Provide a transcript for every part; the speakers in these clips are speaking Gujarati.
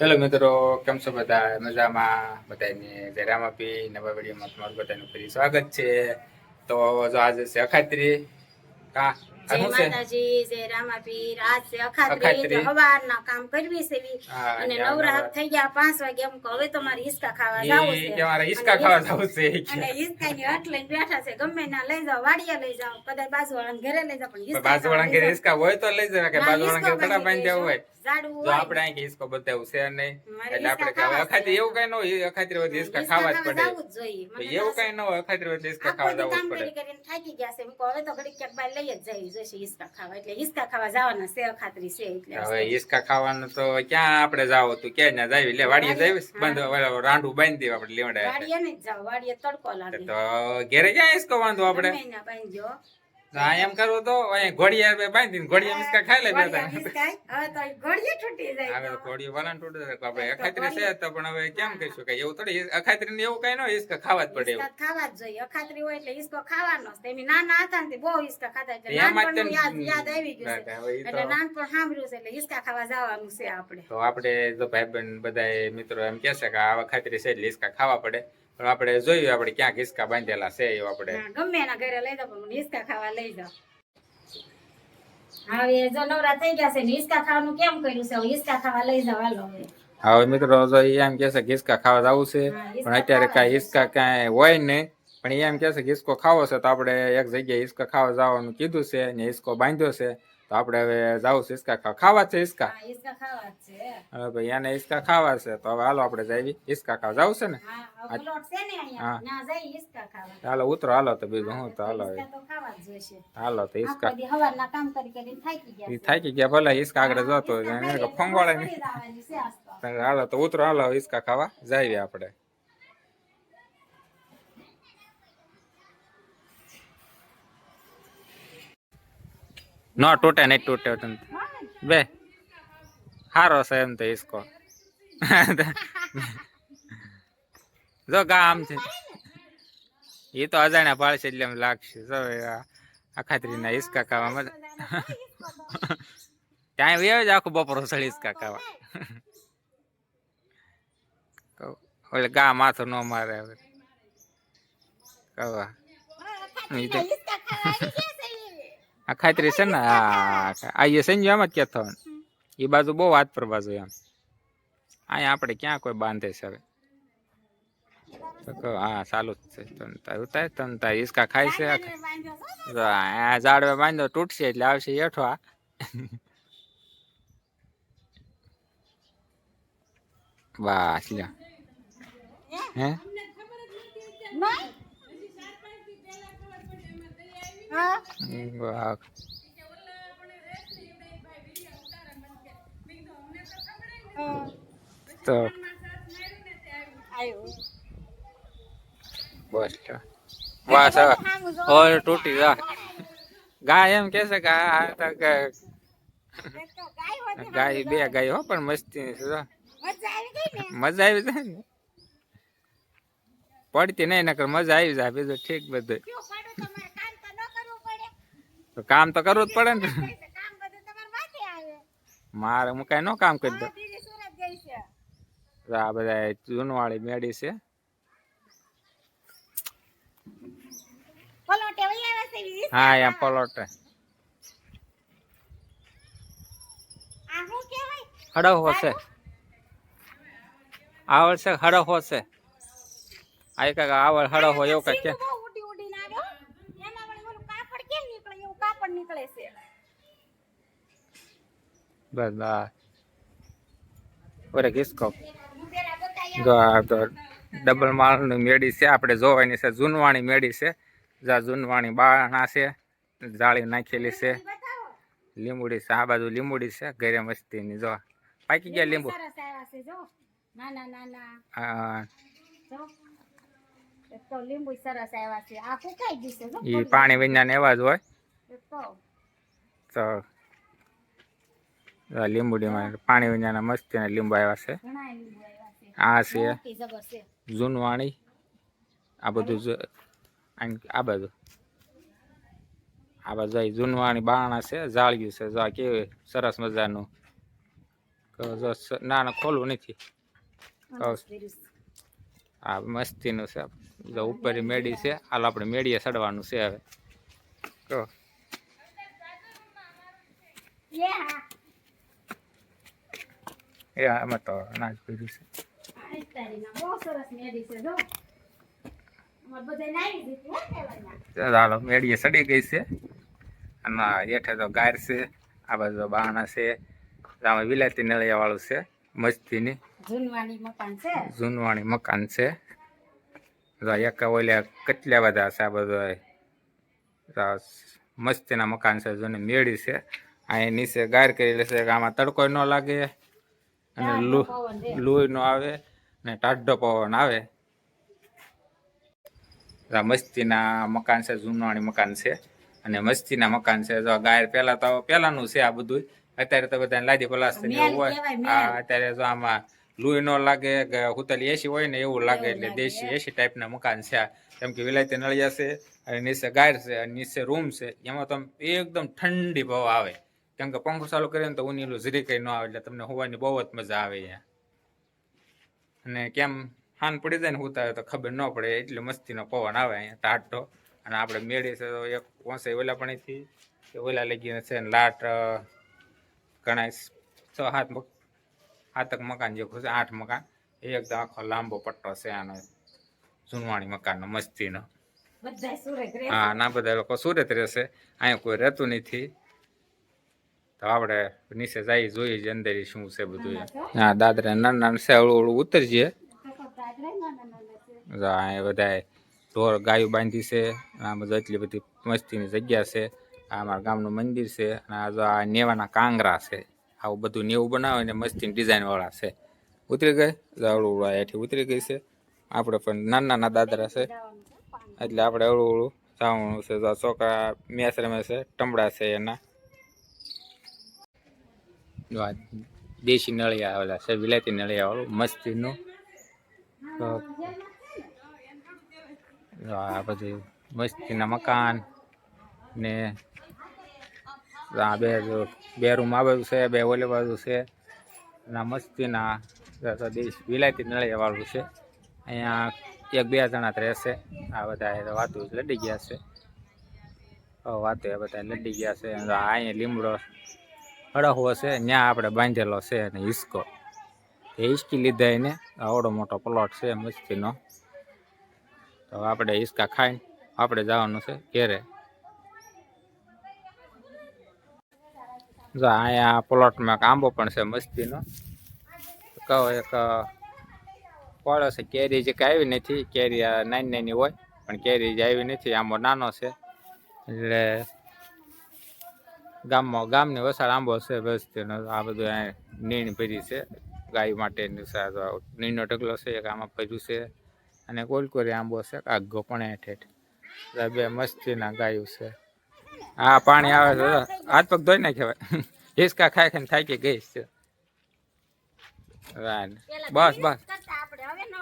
હેલો મિત્રો, કેમ છો બધા? મજામાં? બધાને જય પી નવા વિડીયોમાં તમારું બધાનું ફરી સ્વાગત છે. તો જો આજે છે અખાત્રી. કા જય માતાજી જય રામાપીર. આજ છે અખાત્રી. હવારના કામ કરવી છે અને યા નવરા નવરા. થઈ ગયા પાંચ વાગે એમ હવે તો મારે હિસકા ખાવા જાવું છે. કે મારે હિસકા ખાવા જવું છે ઈ કે. અને હટ લઈને બેઠા છે ગમે ના લઈ જાઓ વાડિયા લઈ જાવ કદાચ બાજુવાળાને ઘરે લઈ જાઓ પણ બાજુવાળા ઘરે હિસકા હોય તો લઈ જવા કે બાજુવાળા ઘરે થોડા બાંધી હોય. જો. આપણે અહીં હિસકો બતાવું છે નહીં. એટલે આપણે ખાવા અખાત્રી એવું કઈ ન હોય અખાત્રી તો હિસકા ખાવા જ પડે. જાવું એવું કઈ ન હોય અખાત્રી તો હિસકા ખાવા જવું પડે. થાકી ગયા છે. હવે તો ઘડી ક્યાંક બાય લઈ જ જઈ જોઈશે હિસકા ખાવા. એટલે હિસકા ખાવા જવાના છે ખાતરી છે એટલે હવે હિસકા ખાવાનું તો ક્યાં આપણે જાવ તું ક્યાં ના જાવી. લે વાડીએ જાવીશ બંધ રાંડું બાંધી દેવા આપણે લેવડાય વાડીએ ને જાવ વાડીએ તડકો લાગે. તો ઘેરે ક્યાં હિસકો વાંધો આપણે? બાંધ્યો. એમ કરવું તો ઘોડિયા ઘોડિયા બાંધી ઘોડિયા હિસકા ખાઈ લે ઘોડિયા બેટા હવે તો ઈ તૂટી જાય હવે ઘોડિયું વાળાને તૂટે છે. આપણે અખાત્રી છે તો પણ હવે કેમ કહીશું કે એવું થોડી અખાત્રી ને એવું કઈ ન ઈસકા ખાવા જ પડે એવું. ખાવા જ જોઈએ. અખાત્રી હોય એટલે ઈસકો ખાવાનો છે તેમી નાના હતા ને બહુ ઈસકા ખાતા એટલે નાનપણ યાદ યાદ આવી ગયું છે. એટલે નાનપણ સાંભળ્યું છે એટલે ઈસકા ખાવા જવાનું છે આપણે. તો આપણે જો ભાઈબંધ બધા મિત્રો એમ કહેશે કે આ ખાતરી છે એટલે ઈસકા ખાવા પડે. આપણે જોયું આપણે ક્યાંક હિસકા બાંધેલા છે એવું આપણે. ગમે એના ઘરે લઈ જાઓ પણ હિસકા ખાવા લઈ જાઓ. હવે જો નવરા થઈ ગયા છે હિસકા ખાવાનું કેમ કર્યું છે? હિસકા ખાવા લઈ જાઓ હાલો હવે. હવે મિત્રો જો એમ કે છે ખાવા જવું છે પણ અત્યારે કાંઈ જવું હિસકા કાંઈ હોય નહીં પણ એમ કે છે ખાવો છે તો આપણે એક જગ્યાએ હિસકા ખાવા જવાનું કીધું છે ને હિસકો બાંધ્યો છે તો આપણે હવે જાવું છે ઈસકા ખાવા. ખાવા છે છે. હવે ભાઈ એને ઈસકા ખાવા છે. તો હવે હાલો આપણે જઈએ ઈસકા ખાવા જવું છે ને? હા હાલો ઉતરો હાલો તો બીજું હું તો હાલો હાલો તો કરીને થાકી ગયા ઈ થાકી ગયા ભલે ઈસકા આગળ જતો ફંગોળે. હાલો તો ઉતરો હાલો ઈસકા ખાવા. જઈએ આપણે. ન, તૂટે નહીં, તૂટે બે. હારો છે એમ તો ઈસકો. જો ગામ છે. એ તો અજાણ્યા પાડશે એટલે એમ લાગશે. જો આ અખાત્રીના ઈસકા ખાવા મજા ત્યાં વ્યાવ જ આખું બપોરો સળી ઈસકા ખાવા. ઓલે ગા માથું ન મારે હવે. કવા આ ખાતરી છે ને આ આ એ સંજુ એમ જ કહેતો એ બાજુ બહુ હાથ પર બાજુ એમ. અહીંયા આપણે ક્યાં કોઈ બાંધે છે હવે? તો કહું, હા ચાલુ જ છે તન તાર ઉતાર તન તાર હિસકા ખાય છે જો આ ઝાડવે બાંધો તૂટશે એટલે આવશે હેઠો આ. બસ લ્યો. હે? વાહ. તો બસ બસ ઓર તૂટી જા. ગાય એમ કે છે કે આ તો કે ગાય બે ગાય હો, પણ મસ્તી. મજા આવી જાય ને. પડતી નહીં નકર મજા આવી જાય, બીજું ઠીક બધું તો કામ તો કરવું જ પડે ને. મારે હું કઈ નો કામ કરી દઉં. આ બધા જૂનવાળી મેળી છે. હા એમ પલોટે. હડવો છે. આવડ છે હડવો છે. આ એક આવડ હડવો એવું કઈ બસ બસ ઓરે કિસકો જો આ તો ડબલ માળની મેળી છે આપણે જોવાની છે જૂનવાણી મેળી છે. જા જૂનવાણી બારણા છે જાળી નાખેલી છે. લીંબુડી છે આ બાજુ લીંબુડી છે ઘરે મસ્તીની જો. પાકી ગયા લીંબુ? પાણી વિજ્ઞાન એવા જ હોય. તો લીંબુડીમાં પાણી વિજ્ઞાન મસ્તીના લીંબુ આવ્યા છે. આ છે જૂનવાણી આ બધું આ બધું આ બધા જૂનવાણી બારણા છે જાળિયું છે. જો કેવી સરસ મજાનું. ના ના, ખોલવું નથી. આ મસ્તીનું છે. ઉપર મેડી છે. હાલ આપણે મેડીએ ચડવાનું છે હવે. તો એ આમાં તો અનાજ છે. ચાલો મેળીએ ચડી ગઈ છે. અને હેઠે તો ગાર છે આ બાજુ બાણા છે આમાં વિલાતી નળિયા વાળું છે મસ્તીની. જૂનવાણી મકાન છે? એક ઓલે કેટલા બધા છે આ બધા મસ્તીના મકાન છે જૂની મેળી છે. અહીં નીચે ગાર કરેલી છે કે આમાં તડકો ન લાગે. અને લૂ પવન રે. લૂય નો આવે ને ટાઢો પવન આવે. મસ્તીના મકાન છે જૂનવાણી મકાન છે. અને મસ્તીના મકાન છે જો ગાયર પેલા તો પેલાનું છે આ બધું. અત્યારે તો બધા લાદી પલાસ ને હોય. હા અત્યારે જો આમાં લુઈ નો લાગે કે હુતલી એસી હોય ને એવું લાગે એટલે દેશી એસી એસી ટાઈપના મકાન છે કેમ કે વિલાયતી નળિયા છે અને નીચે ગાયર છે અને નીચે રૂમ છે. એમાં તો એકદમ ઠંડી ભાવ આવે. કેમ કે પંખો ચાલુ કરીને તો ઉનીલું ઝરી કઈ ન આવે એટલે તમને હોવાની બહુ જ મજા આવે અહીંયા. અને કેમ હાન પડી જાય ને હુતા હોય તો ખબર ન પડે એટલે મસ્તીનો પવન આવે અહીંયા ટાટો અને આપણે મેળી છે તો એક પહોંચે ઓલા પાણીથી કે ઓલા લગીને છે ને લાટ ઘણા છ મક સાતક મકાન જે છે આઠ મકાન એ એકદમ આખો લાંબો પટ્ટો છે આનો જૂનવાણી મકાનનો મસ્તીનો. હા ના બધા લોકો સુરત રહેશે અહીંયા કોઈ રહેતું નથી. તો આપણે નીચે જઈ જોઈએ જ અંદર શું છે બધું. હા દાદરા નાના નાના છે હળવું હળવું ઉતરજે. જો અહીંયા બધાય ઢોર ગાયું બાંધી છે આ બધું એટલી બધી મસ્તીની જગ્યા છે. આ અમારા ગામનું મંદિર છે અને આ જો આ નેવાના કાંગરા છે. આવું બધું નેવું બનાવે ને મસ્તીની ડિઝાઇન વાળા છે. ઉતરી ગઈ? જો હળવું હળવું અહીંયાથી ઉતરી ગઈ છે. આપણે પણ નાના નાના દાદરા છે. એટલે આપણે હળવું હળવું જવાનું છે. જો છોકરા મેસ રમે છે ટમડા છે એના. દેશી નળિયા આવેલા છે, વિલાયતી નળિયા વાળું, મસ્તીનું. આ બધું મસ્તીના મકાન ને આ બે બે રૂમ આ બાજુ છે, બે ઓલી બાજુ છે. અને મસ્તીના દેશ વિલાયતી નળિયા વાળું છે. અહીંયા એક બે જણા રહેશે. આ બધા વાતો લડી ગયા છે. વાતો એ બધા લડી ગયા છે. અહીંયા લીમડો અડહવો છે ત્યાં આપણે બાંધેલો છે અને હિસકો. એ હિસકી લીધા એને આવડો મોટો પ્લોટ છે, મસ્તીનો. તો આપણે હિસકા ખાઈને આપણે જવાનું છે ઘેરે. જો અહીંયા પ્લોટમાં એક આંબો પણ છે મસ્તીનો. કહો એક ફળો છે કેરી જે કાંઈ આવી નથી, કેરી નાની નાની હોય, પણ કેરી જે આવી નથી, આંબો નાનો છે. એટલે ગામમાં ગામની વસાડ આંબો છે બસ તેનો આ બધું નીણ ભરી છે. ગાય તો નીણનો ઢગલો છે એક આમાં ભર્યું છે અને કોલકોરી આંબો છે કાગો પણ હેઠ હેઠ. બે મસ્તીના ગાયું છે. હા પાણી આવે છે હાથ પગ ધોઈ નાખ્યા હિસકા ખાઈ ખાઈને થાકી ગઈ છે. બસ બસ. ન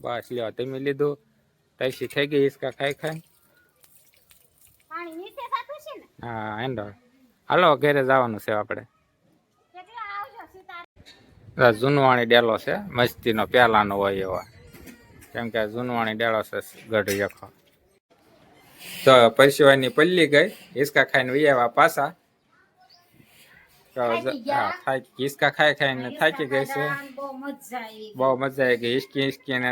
બસ લ્યો તમે લીધું. તૈસી થઈ ગઈ હિસકા ખાઈ ખાઈ ને હા એન્ડો હાલો ઘરે જવાનું છે આપણે. જૂનવાણી ડેલો છે મસ્તીનો પહેલાનો હોય એવો. કેમ કે જૂનવાણી ડેલો છે ગઢ યખો તો પરસેવાની પલ્લી ગઈ હિસકા ખાઈને વિયાવા પાછા. હિસકા ખાઈ ખાઈને થાકી ગઈ છે. બહુ મજા આવી ગઈ. હિસકી હિસકી ને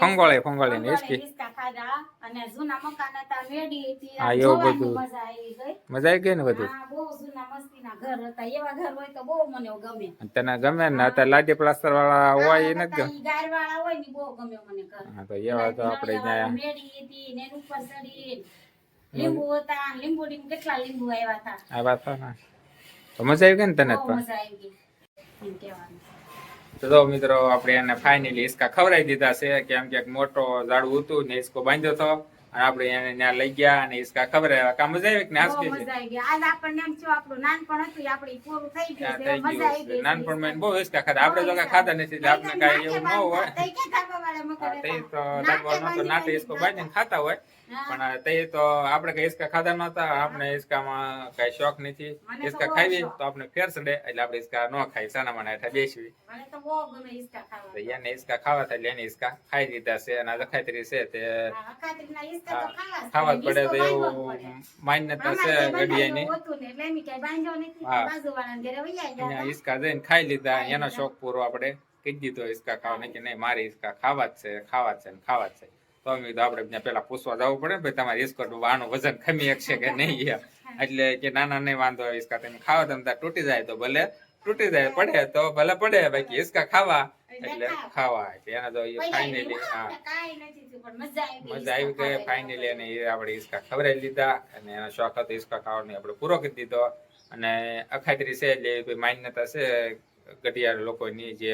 ફંગોળે ફંગોળે ને હિસકી ખાધા અને જૂના મકાન હતા મેડી હતી હા, એવું બધું. મજા આવી ગઈ. મજા આવી ગઈ ને બધું? હા બહુ જૂના મસ્તીના ઘર હતા. એવા ઘર હોય તો બહુ મને ગમે. તને ગમે ને? અત્યારે લાદી પ્લાસ્ટર વાળા હોય ગાર વાળા ને બહુ ગમે મને ઘર. હા તો એવા તો આપણે ત્યાં મેડી હતી ને ઉપર ચડી લીંબુ હતા. કેટલા લીંબુ આવ્યા હતા. તો મજા આવી ગઈ ને તને મજા આવી ગઈ. તો મિત્રો, આપણે એને ફાઇનલી હિસકા ખવડાવી દીધા છે. કેમ કે મોટો ઝાડુ હતું ને હિસકો બાંધ્યો હતો અને આપણે એને ત્યાં લઈ ગયા અને હિસકા ખવડાવ્યા કા મજા આવી કે નાસ કે મજા આવી ગઈ. આજ આપણને એમ થયું આપણું નાનપણ હતું એ આપણે પૂરું થઈ ગયું છે. મજા આવી ગઈ. નાનપણમાં બહુ ઈસકા ખાધા. આપણે તો ખાધા નથી આપણે કાઈ એવું ન હોય. હા, તે તો ધાબા નો તો નાટે ઈસકો બાંધીને ખાતા હોય. પણ તે તો આપણે કઈ ઈસકા ખાધા નતા આપણે હિસકામાં કઈ શોખ નથી. ઈસકા ખાઈએ. તો આપણે ફેર ચડે એટલે આપણે ઈસકા ન ખાઈ સાના મને હેઠા બેસવી. મને તો બહુ ગમે ઈસકા ખાવા તો એને ઈસકા ખાવા થાય એટલે એને ઈસકા ખાઈ દીધા છે અને આ જખાતરી છે તે. તો હા, ખાવા જ પડે તો એવું માન્યતા છે તો ગઢિયાની. બંધાયું હતું ને એટલે એમ ક્યાંય બાંધ્યો નથી. હા. હિસકા જઈને ખાઈ લીધા. એનો શોખ પૂરો આપણે કહી દીધો ઈસકા ખાવા કે નહીં મારી ઈસકા ખાવા જ છે ખાવા જ છે ને ખાવા જ છે. તો અમે કીધું આપણે ત્યાં પેલા પૂછવા જવું પડે ભાઈ તમારી હિસકો આનું વજન ખમી શકશે કે નહીં એટલે કે ના ના નહીં વાંધો ઈસકા તમે ખાવા તમે તૂટી જાય તો ભલે તૂટી જાય પડે તો ભલે પડે બાકી ઈસકા ખાવા એટલે ખાવા એટલે એના તો ફાઇનલી હા. મજા આવી ખાવાની. ફાઇનલી અને એ આપણે ઈસકા ખવડાવી લીધા અને એનો શોખ હતો ઈસકા ખાવાનો આપણે પૂરો કરી દીધો. અને અખાત્રી છે એટલે કોઈ માન્યતા છે ગઢિયાર લોકોની જે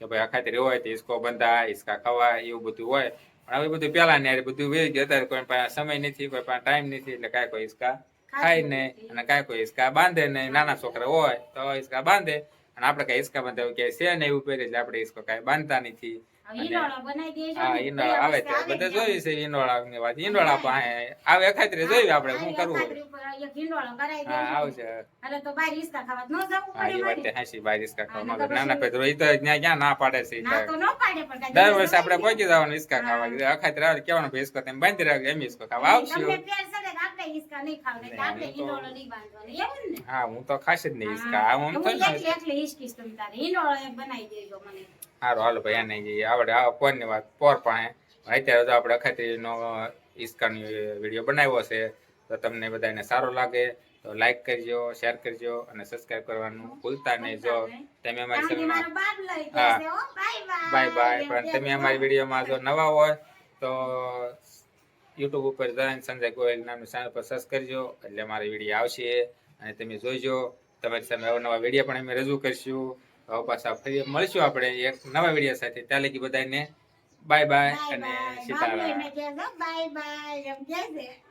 કે ભાઈ અખાત્રી હોય તો ઈસકો બંધા ઈસકા ખાવા એવું બધું હોય. પણ હવે બધું પેલા ને બધું વેઈ ગયું અત્યારે કોઈ પાસે સમય નથી કોઈ પાસે ટાઈમ નથી એટલે કાંઈ કોઈ ઈસકા ખાય નહીં. અને કાંઈ કોઈ ઈસકા બાંધે નહીં. નાના છોકરા હોય તો ઈસકા બાંધે. અને આપણે કઈ હિસકા બાંધે કે છે ને એવું પહેરે એટલે આપણે હિસકો કાંઈ બાંધતા નથી. હવે ઈંડોળા બનાવી દેજો હા ઈંડોળા આવે બે ત્યારે વર્ષે બધે આવે જોયું છે ઈંડોળાની વાત. ઈંડોળા પાસે આવે અખાત્રી જોયું આપણે શું કરવું? અખાત્રી ઉપર એક ઈંડોળો કરાવી હા આવશે. અરે તો બાર હિસકા ખાવા ન જવું હા એ વાત હાસી બારીસ કા ખાવા નકર ના ના પછી- તો ત્યાં ક્યાં ના પાડે છે ના તો. તો ન પાડે પણ દર વર્ષે આપણે હોય પહોંચી જવાનું હિસકા ખાવા. અખાતરે આવે કેવાનું ભાઈ હિસકો તમે બાંધી રાખજો એમ હિસકો ખાવા. આવશું. આપણે હિસકા નહીં ખાવ આપણે હું નહીં બાંધવાનો એવું ને? હા હું તો ખાસ જ નહીં હિસકા આમ તો એકલી એકલી હિસકીશ તમ તારે? ઈંડોળો એક બનાવી દેજો મને. સારું હાલો ભાઈ એને જે આવડે આ ફોનની વાત પોર પાસે અત્યારે તો આપણે અખાત્રીનો હિસકાનો વીડિયો બનાવ્યો છે તો તમને બધાને સારો લાગે તો લાઈક કરજો શેર કરજો અને સબસ્ક્રાઇબ કરવાનું ભૂલતા નહીં. જો તમે અમારી ચેનલમાં બાય બાય પણ તમે અમારી વિડીયોમાં જો નવા હોય તો યુટ્યુબ ઉપર જઈને સંજય ગોયલ નામની ચેનલ પર સર્ચ કરજો. એટલે અમારી વીડિયો આવશે. અને તમે જોઈજો તમારી સામે નવા વીડિયો પણ અમે રજૂ કરીશું. હવે પાછા ફરી મળશું આપણે એક નવા વીડિયો સાથે. ત્યાં લગી બધાને બાય બાય અને સીતારામ બાય બાય